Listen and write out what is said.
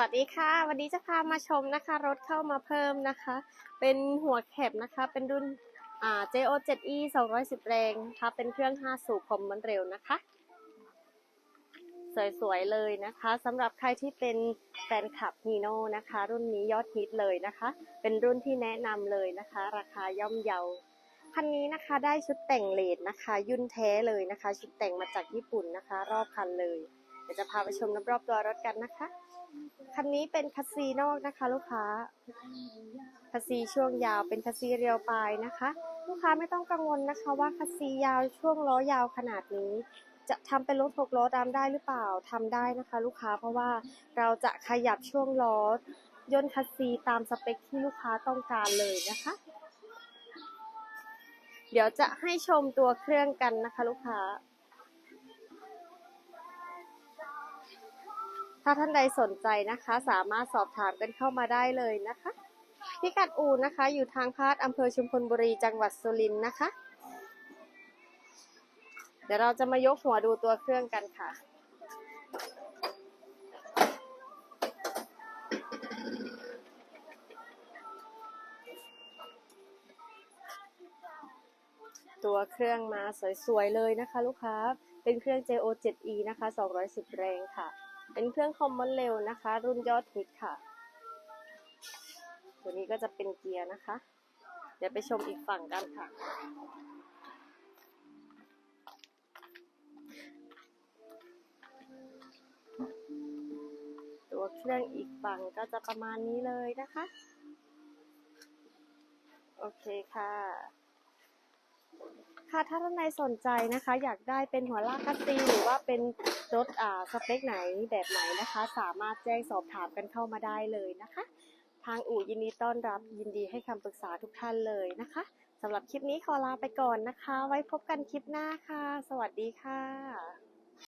วัสดีค่ะ วันนี้จะพามาชมนะคะ รถเข้ามาเพิ่มนะคะ เป็นหัวแคบนะคะ เป็นรุ่น JO7E 210 แรงนะคะเป็นเครื่อง 5 สูบคอมมันเร็วนะคะ สวยๆเลยนะคะสำหรับใครที่เป็นแฟนคลับฮีโน่นะคะ รุ่นนี้ยอดฮิตเลยนะคะ เป็นรุ่นที่แนะนำเลยนะคะ ราคาย่อมเยาคันนี้นะคะได้ชุดแต่งเลดนะคะ ยุ่นแท้เลยนะคะ ชุดแต่งมาจากญี่ปุ่นนะคะ รอบคันเลย เดี๋ยวจะพาไปชมรอบๆตัวรถกันนะคะ คันนี้เป็นคัสซีนอกนะคะ ลูกค้า คัสซีช่วงยาวเป็นคัสซีเรียวปลายนะคะ ลูกค้าไม่ต้องกังวลนะคะ ว่าคัสซียาวช่วงล้อยาวขนาดนี้ จะทำเป็นรถหกล้อดำได้หรือเปล่าทำได้นะคะ ลูกค้าเพราะว่าเราจะขยับช่วงล้อย่นคัสซีตามสเปคที่ลูกค้าต้องการเลยนะคะ เดี๋ยวจะให้ชมตัวเครื่องกันนะคะ ลูกค้า ถ้าท่านใดสนใจนะคะ สามารถสอบถามกันเข้ามาได้เลยนะคะ พิกัดอู่นะคะ อยู่ทางพาดอำเภอชุมพลบุรีจังหวัดสุรินทร์นะคะ เดี๋ยวเราจะมายกหัวดูตัวเครื่องกันค่ะตัวเครื่องมาสวยๆเลยนะคะ ลูกค้า เป็นเครื่อง JO7E นะคะ 210 แรงค่ะ เป็นเครื่องคอมมอนเร็วนะคะ รุ่นยอดฮิตค่ะ ตัวนี้ก็จะเป็นเกียร์นะคะ เดี๋ยวไปชมอีกฝั่งกันค่ะ ตัวเครื่องอีกฝั่งก็จะประมาณนี้เลยนะคะ โอเคค่ะค่ะ ถ้าท่านใดสนใจนะคะ อยากได้เป็นหัวลากคัสซีหรือว่าเป็นรถอ่าสเปคไหนแบบไหนนะคะ สามารถแจ้งสอบถามกันเข้ามาได้เลยนะคะ ทางอู่ยินดีต้อนรับยินดีให้คำปรึกษาทุกท่านเลยนะคะสำหรับคลิปนี้ขอลาไปก่อนนะคะ ไว้พบกันคลิปหน้าค่ะ สวัสดีค่ะ